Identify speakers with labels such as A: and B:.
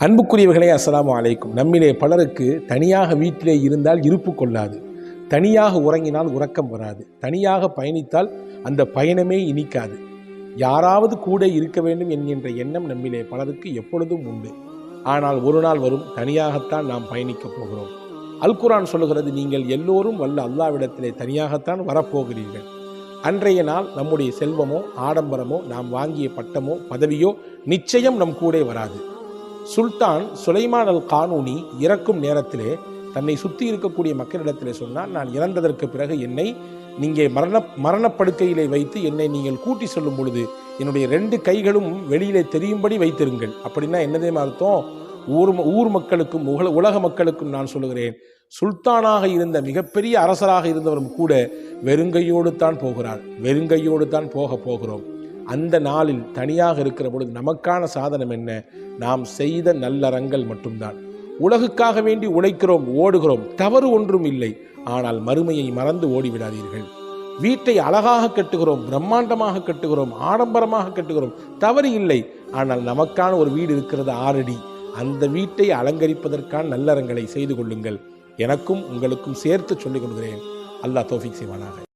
A: அன்புக்குரியவர்களே அஸ்லாம் அலைக்கும். நம்மிலே பலருக்கு தனியாக வீட்டிலே இருந்தால் இருப்பு கொள்ளாது. தனியாக உறங்கினால் உறக்கம் வராது. தனியாக பயணித்தால் அந்த பயணமே இனிக்காது. யாராவது கூட இருக்க வேண்டும் என்கின்ற எண்ணம் நம்மிலே பலருக்கு எப்பொழுதும் உண்டு. ஆனால் ஒரு நாள் வரும் தனியாகத்தான் நாம் பயணிக்கப் போகிறோம். அல் குர்ஆன் சொல்லுகிறது நீங்கள் எல்லோரும் வல்ல அல்லாவிடத்திலே தனியாகத்தான் வரப்போகிறீர்கள். அன்றைய நாள் நம்முடைய செல்வமோ ஆடம்பரமோ நாம் வாங்கிய பட்டமோ பதவியோ நிச்சயம் நம் கூட வராது. சுல்தான் சுலைமான் அல் கானூனி இறக்கும் நேரத்திலே தன்னை சுற்றி இருக்கக்கூடிய மக்களிடத்திலே சொன்னால் நான் இறந்ததற்கு பிறகு என்னை நீங்கள் மரண மரணப்படுக்கையிலே வைத்து என்னை நீங்கள் கூட்டி சொல்லும் பொழுது என்னுடைய ரெண்டு கைகளும் வெளியிலே தெரியும்படி வைத்திருங்கள். அப்படின்னா என்னதே அர்த்தம்? ஊர் ஊர் மக்களுக்கும் உல உலக மக்களுக்கும் நான் சொல்லுகிறேன் சுல்தானாக இருந்த மிகப்பெரிய அரசராக இருந்தவரும் கூட வெறுங்கையோடு தான் போகிறார் வெறுங்கையோடு தான் போக போகிறோம். அந்த நாளில் தனியாக இருக்கிற பொழுது நமக்கான சாதனம் என்ன? நாம் செய்த நல்லறங்கள் மட்டும்தான். உலகுக்காக வேண்டி உழைக்கிறோம் ஓடுகிறோம் தவறு ஒன்றும் இல்லை. ஆனால் மறுமையை மறந்து ஓடிவிடாதீர்கள். வீட்டை அழகாக கட்டுகிறோம் பிரம்மாண்டமாக கட்டுகிறோம் ஆடம்பரமாக கட்டுகிறோம் தவறு இல்லை. ஆனால் நமக்கான ஒரு வீடு இருக்கிறது ஆறடி. அந்த வீட்டை அலங்கரிப்பதற்கான நல்லறங்களை செய்து கொள்ளுங்கள். எனக்கும் உங்களுக்கும் சேர்த்து சொல்லிக் கொள்கிறேன் அல்லாஹ் தோஃபிக் செய்வானாக.